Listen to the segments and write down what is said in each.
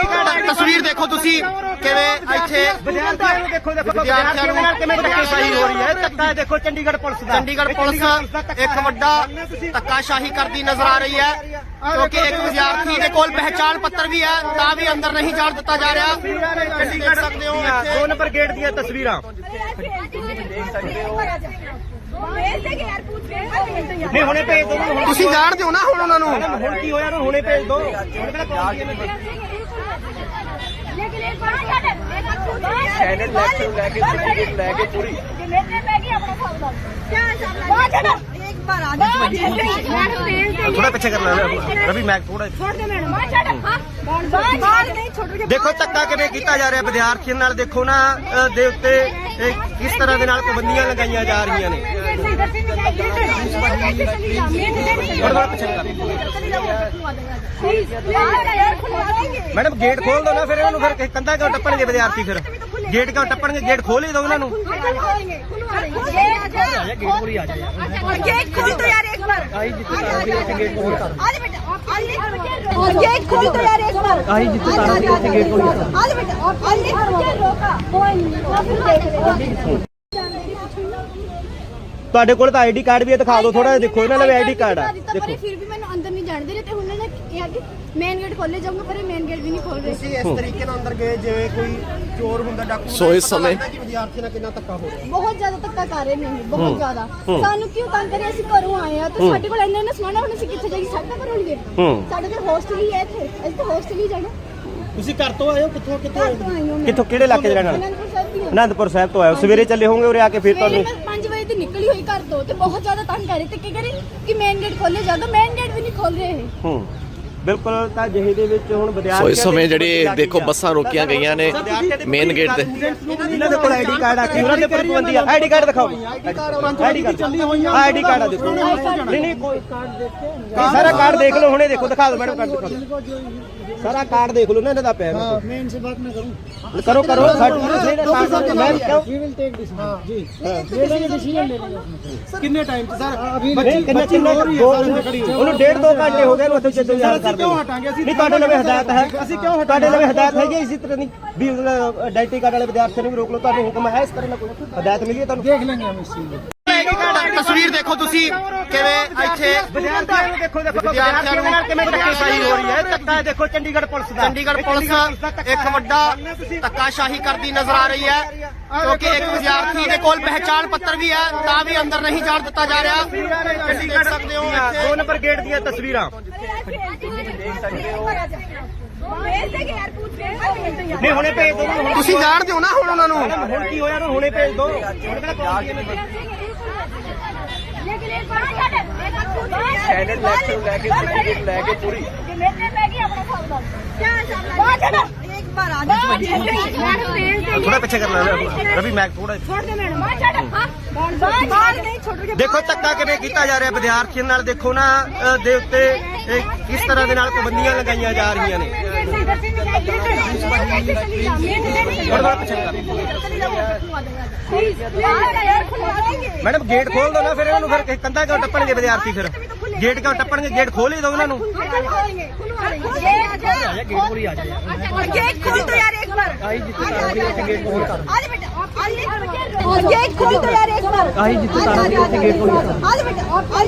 ਤਸਵੀਰ ਦੇਖੋ ਤੁਸੀਂ ਕਿਵੇਂ ਇੱਥੇ ਵਿਦਿਆਰਥੀਆਂ ਨੂੰ ਦੇਖੋ ਦੇਖੋ ਵਿਦਿਆਰਥੀਆਂ ਨੂੰ ਨਾਲ ਕਿਵੇਂ ਧੱਕੇਸ਼ਾਹੀ ਹੋ ਰਹੀ ਹੈ। ਧੱਕਾ ਦੇਖੋ ਚੰਡੀਗੜ੍ਹ ਪੁਲਿਸ ਦਾ। ਚੰਡੀਗੜ੍ਹ ਪੁਲਿਸ ਇੱਕ ਵੱਡਾ ਧੱਕਾਸ਼ਾਹੀ ਕਰਦੀ ਨਜ਼ਰ ਆ ਰਹੀ ਹੈ। ਕਿਉਂਕਿ ਇੱਕ ਵਿਦਿਆਰਥੀ ਦੇ ਕੋਲ ਪਹਿਚਾਣ ਪੱਤਰ ਵੀ ਹੈ ਤਾਂ ਵੀ ਅੰਦਰ ਨਹੀਂ ਜਾਣ ਦਿੱਤਾ ਜਾ ਰਿਹਾ। ਤੁਸੀਂ ਦੇਖ ਸਕਦੇ ਹੋ ਇੱਥੇ। ਦੋ ਨੰਬਰ ਗੇਟ ਦੀਆਂ ਤਸਵੀਰਾਂ। ਨਹੀਂ ਹੁਣੇ ਭੇਜ ਦੋ ਤੁਸੀਂ ਜਾਣਦੇ ਹੋ ਨਾ ਹੁਣ ਉਹਨਾਂ ਨੂੰ। ਹੁਣ ਕੀ ਹੋਇਆ ਹੁਣੇ ਭੇਜ ਦੋ ਹੁਣ ਪਹਿਲਾਂ ਸੈਨੇਟ ਲੈਕਚਰ ਲੈ ਕੇ ਪੂਰੀ ਲੈ ਕੇ ਪੂਰੀ ਜਿੰਨੇ ਪੈ ਗਈ ਆਪਣਾ ਹਿਸਾਬ ਲਾ ਕਿਆ ਹਿਸਾਬ ਲਾ ਬਾਹਰ ਛੱਡ ਇੱਕ ਬਾਰ ਆ ਜਾ ਥੋੜਾ ਪਿੱਛੇ ਕਰ ਰਵੀ ਮੈਂ ਥੋੜਾ ਦੇਖੋ ਧੱਕਾ ਕਿਵੇਂ ਕੀਤਾ ਜਾ ਰਿਹਾ ਵਿਦਿਆਰਥੀਆਂ ਨਾਲ ਦੇਖੋ ਨਾ ਦੇ ਉੱਤੇ ਕਿਸ ਤਰ੍ਹਾਂ ਦੇ ਨਾਲ ਪਾਬੰਦੀਆਂ ਲਗਾਈਆਂ ਜਾ ਰਹੀਆਂ ਨੇ। ਥੋੜਾ ਪਿੱਛੇ ਕਰ ਮੈਡਮ ਗੇਟ ਖੋਲ ਦੋ ਨਾ ਫਿਰ ਇਹਨਾਂ ਨੂੰ ਫਿਰ ਕੰਧਾਂ ਕਿਉਂ ਟੱਪਣਗੇ ਵਿਦਿਆਰਥੀ ਫਿਰ ਗੇਟ ਕਿਉਂ ਟੱਪਣਗੇ ਗੇਟ ਖੋਲ ਹੀ ਦਿਓ ਇਹਨਾਂ ਨੂੰ गेट खोल दो यार एक बार आज बेटा गेट खोल दो यार एक बार आई जितने तारा से गेट खोल आज बेटा आज रोका कोई नहीं देख रहे ਤੁਹਾਡੇ ਕੋਲ ਤਾਂ ਆਈਡੀ ਕਾਰਡ ਵੀ ਹੈ ਦਿਖਾ ਦਿਓ ਥੋੜਾ ਜਿਹਾ ਦੇਖੋ ਇਹਨਾਂ ਦਾ ਆਈਡੀ ਕਾਰਡ ਆ। ਦੇਖੋ ਦੇਖੋ। ਫਿਰ ਵੀ ਮੈਨੂੰ ਅੰਦਰ ਨਹੀਂ ਜਾਣ ਦੇ ਰਹੇ ਤੇ ਉਹਨਾਂ ਨੇ ਕਿਹਾ ਕਿ ਮੇਨ ਗੇਟ ਖੋਲੇ ਜਾਊਗਾ ਪਰ ਇਹ ਮੇਨ ਗੇਟ ਵੀ ਨਹੀਂ ਖੋਲ ਰਹੇ। ਤੁਸੀਂ ਇਸ ਤਰੀਕੇ ਨਾਲ ਅੰਦਰ ਗਏ ਜਿਵੇਂ ਕੋਈ ਚੋਰ ਹੁੰਦਾ ਡਾਕੂ ਸੋ ਇਸ ਸਮੇਂ- ਕਿ ਵਿਦਿਆਰਥੀ ਨਾਲ ਕਿੰਨਾ ਧੱਕਾ ਹੋ ਰਿਹਾ। ਬਹੁਤ ਜ਼ਿਆਦਾ ਧੱਕਾ ਕਰ ਰਹੇ ਨੇ ਇਹ, ਬਹੁਤ ਜ਼ਿਆਦਾ। ਸਾਨੂੰ ਕਿਉਂ ਤੰਗ ਕਰੇ ਅਸੀਂ ਘਰੋਂ ਆਏ ਆ ਤੇ ਸਾਡੇ ਕੋਲ ਇੰਨਾ ਇੰਨਾ ਸਮਾਨ ਆ, ਹੁਣ ਅਸੀਂ ਕਿੱਥੇ ਜਾਈਏ? ਸਾਡਾ ਘਰ ਹੋਣਗੇ ਸਾਡੇ ਕੋਲ ਹੋਸਟਲ ਹੀ ਹੈ ਇੱਥੇ ਅਸੀਂ ਤਾਂ ਹੋਸਟਲ ਹੀ ਜਾਣਾ। ਤੁਸੀਂ ਘਰ ਤੋਂ ਆਏ ਹੋ? ਕਿੱਥੋਂ ਕਿੱਥੋਂ ਘਰ ਤੋਂ ਆਈ ਹਾਂ ਮੈਂ। ਕਿੱਥੋਂ ਕਿਹੜੇ ਇਲਾਕੇ 'ਚ ਰਹਿਣ ਵਾਲੇ? ਅਨੰਦਪੁਰ ਸਾਹਿਬ ਦੀ ਹਾਂ ਅਨੰਦਪੁਰ ਸਾਹਿਬ ਤੋਂ ਆਏ ਹੋ। ਸਵੇਰੇ ਚੱਲੇ ਹੋਵੋਗੇ ਉਰੇ ਆ ਕੇ ਫਿਰ ਤੁਹਾਨੂੰ ਮੈਂ 5 ਵਜੇ ਤੇ ਨਿਕਲੀ ਹੋਈ ਘਰ ਤੋਂ ਤੇ ਬਹੁਤ ਜ਼ਿਆਦਾ ਤੰਗ ਕਰ ਰਹੇ। ਤੇ ਕੀ ਕਰੇ? ਕਿ ਮੇਨ ਗੇਟ ਖੋਲੇ ਜਾਦਾ ਮੇਨ ਗੇਟ ਵੀ ਨਹੀਂ ਖੋਲ ਰਹੇ ਇਹ। ਹੂੰ। ਬਿਲਕੁਲ ਤਾਂ ਜਿਹੇ ਦੇ ਵਿੱਚ ਹੁਣ ਵਿਦਿਆਰਥੀ ਸੋ ਇਸ ਸਮੇਂ ਜਿਹੜੀ ਦੇਖੋ ਬੱਸਾਂ ਰੋਕੀਆਂ ਗਈਆਂ ਨੇ ਮੇਨ ਗੇਟ ਤੇ। ਇਹਨਾਂ ਦੇ ਕੋਲ ਆਈਡੀ ਕਾਰਡ ਆ ਕੇ ਉਹਨਾਂ ਦੇ ਪਰ ਪਾਬੰਦੀ ਆ। ਆਈਡੀ ਕਾਰਡ ਦਿਖਾਓ ਆਈਡੀ ਕਾਰਡ ਚੱਲੀ ਹੋਈਆਂ ਆਈਡੀ ਕਾਰਡ ਆ। ਦੇਖੋ ਨਹੀਂ ਨਹੀਂ ਕੋਈ ਕਾਰਡ ਦੇਖੇ ਸਾਰਾ ਕਾਰਡ ਦੇਖ ਲਓ ਹੁਣੇ ਦੇਖੋ ਦਿਖਾ ਦਿਓ ਮੈਡਮ ਕਾਰਡ ਦਿਖਾ ਦਿਓ। ਸਾਰਾ ਕਾਰਡ ਦੇਖ ਲਓ ਨਾ ਇਹਨਾਂ ਦਾ ਪਿਆ ਹਾਂ ਮੈਂ ਇਨਸੇ ਬਾਤ ਨਾ ਕਰੂੰ। ਕਰੋ ਕਰੋ ਸਾਡੇ ਮੈਂ ਕਿਉਂ ਵੀ ਵਿਲ ਟੇਕ ਦਿਸ ਜੀ ਲੈਣੇ ਡਿਸੀਜਨ ਲੈ ਲੈਣੇ ਕਿੰਨੇ ਟਾਈਮ ਤੇ ਸਰ? ਬੱਚੀ ਕਿੰਨੇ ਕਿੰਨੇ ਉਹਨੂੰ ਡੇਢ ਦੋ ਘੰਟੇ ਹੋ ਗਏ ਨੂੰ ਉੱਥੇ ਜਦੋਂ ਯਾਰ। ਕਿਉਂ ਹਟਾਂਗੇ? ਅਸੀਂ ਨਹੀਂ ਤੁਹਾਡੇ ਲਵੇ ਹਦਾਇਤ ਹੈ। ਅਸੀਂ ਕਿਉਂ ਤੁਹਾਡੇ ਲਵੇ ਹਦਾਇਤ ਹੈਗੀ ਹੈ ਇਸੇ ਤਰ੍ਹਾਂ ਦੀ ਵੀ ਆਈਡੈਂਟੀ ਕਾਰਡ ਵਾਲੇ ਵਿਦਿਆਰਥੀਆਂ ਨੂੰ ਵੀ ਰੋਕ ਲਓ ਤੁਹਾਨੂੰ ਹੁਕਮ ਹੈ ਇਸ ਤਰ੍ਹਾਂ ਕੋਈ ਹਦਾਇਤ ਮਿਲੀ ਹੈ ਤੁਹਾਨੂੰ? ਦੇਖ ਲੈਂਗੇ ਤਸਵੀਰ ਦੇਖੋ ਤੁਸੀਂ ਕਿਵੇਂ ਇੱਥੇ ਵਿਦਿਆਰਥੀਆਂ ਨੂੰ ਦੇਖੋ ਦੇਖੋ ਵਿਦਿਆਰਥੀਆਂ ਨੂੰ ਨਾਲ ਕਿਵੇਂ ਧੱਕੇਸ਼ਾਹੀ ਹੋ ਰਹੀ ਹੈ ਧੱਕਾ ਦੇਖੋ ਚੰਡੀਗੜ੍ਹ ਪੁਲਿਸ ਦਾ ਚੰਡੀਗੜ੍ਹ ਪੁਲਿਸ ਇੱਕ ਵੱਡਾ ਧੱਕਾਸ਼ਾਹੀ ਕਰਦੀ ਨਜ਼ਰ ਆ ਰਹੀ ਹੈ ਕਿਉਂਕਿ ਇੱਕ ਵਿਦਿਆਰਥੀ ਦੇ ਕੋਲ ਪਹਿਚਾਣ ਪੱਤਰ ਵੀ ਹੈ ਤਾਂ ਵੀ ਅੰਦਰ ਨਹੀਂ ਜਾਣ ਦਿੱਤਾ ਜਾ ਰਿਹਾ। ਤੁਸੀਂ ਦੇਖ ਸਕਦੇ ਹੋ ਇੱਥੇ ਦੋ ਨੰਬਰ ਗੇਟ ਦੀਆਂ ਤਸਵੀਰਾਂ। ਹੁਣੇ ਭੇਜ ਦੋ ਤੁਸੀਂ ਜਾਣ ਦਿਓ ਨਾ ਹੁਣ ਉਹਨਾਂ ਨੂੰ। ਹੁਣ ਕੀ ਹੋਇਆ ਨਾ ਹੁਣੇ ਭੇਜ ਦੋ। ਥੋੜਾ ਪਿੱਛੇ ਕਰਨਾ ਲੈ ਰਵੀ ਮੈਂ ਥੋੜਾ ਦੇਖੋ ਤੱਕਾ ਕਿਵੇਂ ਕੀਤਾ ਜਾ ਰਿਹਾ ਵਿਦਿਆਰਥੀਆਂ ਨਾਲ ਦੇਖੋ ਨਾ ਦੇ ਉੱਤੇ ਕਿਸ ਤਰ੍ਹਾਂ ਦੇ ਨਾਲ ਪਾਬੰਦੀਆਂ ਲਗਾਈਆਂ ਜਾ ਰਹੀਆਂ ਨੇ। ਥੋੜਾ ਪਿੱਛੇ ਕਰ ਮੈਡਮ ਗੇਟ ਖੋਲ ਦੋ ਨਾ ਫਿਰ ਇਹਨਾਂ ਨੂੰ ਫਿਰ ਕੰਧਾਂ ਕਿਉਂ ਟੱਪਣਗੇ ਵਿਦਿਆਰਥੀ ਫਿਰ ਗੇਟ ਕਿਉਂ ਟੱਪਣਗੇ ਗੇਟ ਖੋਲ ਹੀ ਦਿਓ ਇਹਨਾਂ ਨੂੰ गेट खोल दो यार एक बार आज बेटा गेट खोल दो यार एक बार आई जितने तारा से गेट खोल आज बेटा आज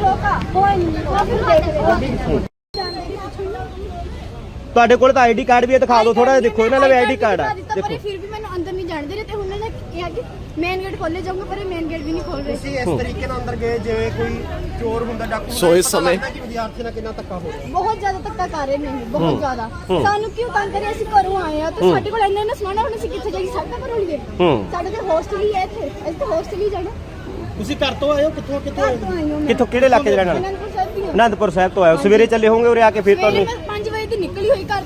रोका कोई नहीं देख रहे ਤੁਹਾਡੇ ਕੋਲ ਤਾਂ ਆਈਡੀ ਕਾਰਡ ਵੀ ਹੈ ਦਿਖਾ ਦਿਓ ਥੋੜਾ ਜਿਹਾ ਦੇਖੋ ਇਹਨਾਂ ਦਾ ਆਈਡੀ ਕਾਰਡ ਆ। ਦੇਖੋ। ਫਿਰ ਵੀ ਮੈਨੂੰ ਅੰਦਰ ਨਹੀਂ ਜਾਣ ਦੇ ਰਹੇ ਤੇ ਉਹਨਾਂ ਨੇ ਕਿਹਾ ਕਿ ਮੇਨ ਗੇਟ ਖੋਲੇ ਜਾਊਗਾ ਪਰ ਇਹ ਮੇਨ ਗੇਟ ਵੀ ਨਹੀਂ ਖੋਲ ਰਹੇ। ਤੁਸੀਂ ਇਸ ਤਰੀਕੇ ਨਾਲ ਅੰਦਰ ਗਏ ਜਿਵੇਂ ਕੋਈ ਚੋਰ ਹੁੰਦਾ ਡਾਕੂ ਸੋ ਇਸ ਸਮੇਂ- ਕਿ ਵਿਦਿਆਰਥੀ ਨਾਲ ਕਿੰਨਾ ਧੱਕਾ ਹੋ ਰਿਹਾ। ਬਹੁਤ ਜ਼ਿਆਦਾ ਧੱਕਾ ਕਰ ਰਹੇ ਨੇ ਬਹੁਤ ਜ਼ਿਆਦਾ। ਸਾਨੂੰ ਕਿਉਂ ਤੰਗ ਕਰੇ ਅਸੀਂ ਘਰੋਂ ਆਏ ਆ ਤੇ ਸਾਡੇ ਕੋਲ ਇੰਨਾ ਇੰਨਾ ਸਮਾਨ ਹੁਣ ਅਸੀਂ ਕਿੱਥੇ ਜਾਈਏ? ਸਾਡਾ ਘਰ ਹੋਣਗੇ ਸਾਡੇ ਕੋਲ ਹੋਸਟਲ ਹੀ ਹੈ ਇੱਥੇ। ਅਸੀਂ ਤਾਂ ਹੋਸਟਲ ਹੀ ਜਾਣਾ। ਤੁਸੀਂ ਘਰ ਤੋਂ ਆਏ ਹੋ? ਕਿੱਥੋਂ ਕਿੱਥੋਂ ਤੋਂ ਕਿੱਥੋਂ ਕਿਹੜੇ ਇਲਾਕੇ 'ਚ ਰਹਿਣ ਵਾਲੇ? ਅਨੰਦਪੁਰ ਸਾਹਿਬ ਦੀ ਤੋਂ ਆਏ ਹੋ। ਸਵੇਰੇ ਚੱਲੇ ਹੋਵੋਗੇ ਉਰੇ ਆ ਕੇ ਫਿਰ ਤੁਹਾਨੂੰ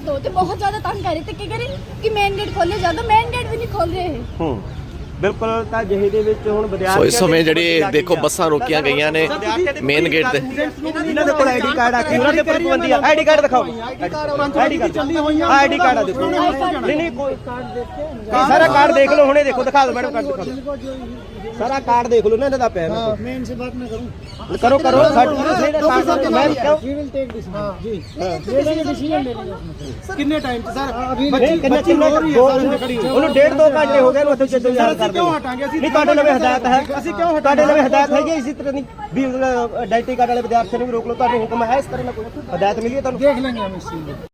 ਮੈਂ 5 ਵਜੇ ਤੇ ਨਿਕਲੀ ਹੋਈ ਘਰ ਤੋਂ ਤੇ ਬਹੁਤ ਜ਼ਿਆਦਾ ਤੰਗ ਕਰ ਰਹੇ ਤੇ ਕੀ ਕਰੇ ਕਿ ਮੇਨ ਗੇਟ ਖੋਲੇ ਜਾਊਗਾ ਮੇਨ ਵੀ ਰਹੇ ਹੂੰ ਬਿਲਕੁਲ ਤਾਂ ਜਿਹੇ ਦੇ ਵਿੱਚ ਹੁਣ ਵਿਦਿਆਰਥੀ ਸੋ ਇਸ ਸਮੇਂ ਜਿਹੜੇ ਦੇਖੋ ਬੱਸਾਂ ਰੋਕੀਆਂ ਗਈਆਂ ਨੇ ਮੇਨ ਗੇਟ ਤੇ। ਇਹਨਾਂ ਦੇ ਕੋਲ ਆਈਡੀ ਕਾਰਡ ਆ ਕੇ ਉਹਨਾਂ ਦੇ ਪ੍ਰਬੰਧੀ ਆ। ਆਈਡੀ ਕਾਰਡ ਦਿਖਾਓ। ਆਈਡੀ ਕਾਰਡ ਚੱਲੀ ਹੋਈਆਂ ਆਈਡੀ ਕਾਰਡ ਆ ਦੇਖੋ। ਨਹੀਂ ਨਹੀਂ ਕੋਈ ਕਾਰਡ ਦੇਖੇ ਸਾਰਾ ਕਾਰਡ ਦੇਖ ਲਓ ਹੁਣੇ ਦੇਖੋ ਦਿਖਾ ਦਿਓ ਮੈਡਮ ਕਾਰਡ ਦਿਖਾ ਦਿਓ। ਸਾਰਾ ਕਾਰਡ ਦੇਖ ਲਓ ਨਾ ਇਹਨਾਂ ਦਾ ਹਾਂ ਮੈਂ ਇਨਸੇ ਬਾਤ ਨਾ ਕਰੂੰ। ਕਰੋ ਕਰੋ ਸਾਡੇ ਮੈਂ ਕਿਉਂ ਕਿੰਨੇ ਟਾਈਮ ਚ ਸਰ ਨਹੀਂ ਕਿੰਨੇ ਕਿੰਨੇ ਦੋ ਉਹਨੂੰ ਡੇਢ ਦੋ ਘੰਟੇ ਹੋ ਗਏ ਨੂੰ ਉੱਥੇ ਜਦੋਂ ਯਾਰ ਕਰਦੇ ਕਿਉਂ ਹਟਾਂਗੇ? ਅਸੀਂ ਨਹੀਂ ਤੁਹਾਡੇ ਲਵੇ ਹਦਾਇਤ ਹੈ। ਅਸੀਂ ਕਿਉਂ ਤੁਹਾਡੇ ਲਵੇ ਹਦਾਇਤ ਹੈਗੀ ਹੈ ਇਸੇ ਤਰ੍ਹਾਂ ਦੀ ਵੀ ਆਈਡੈਂਟੀ ਕਾਰਡ ਵਾਲੇ ਵਿਦਿਆਰਥੀਆਂ ਨੂੰ ਵੀ ਰੋਕ ਲਓ ਤੁਹਾਨੂੰ ਹੁਕਮ ਹੈ ਇਸ ਤਰ੍ਹਾਂ ਦਾ ਕੋਈ ਹਦਾਇਤ ਮਿਲੀ ਹੈ ਤੁਹਾਨੂੰ? ਦੇਖ ਲੈਂਗੇ ਨੂੰ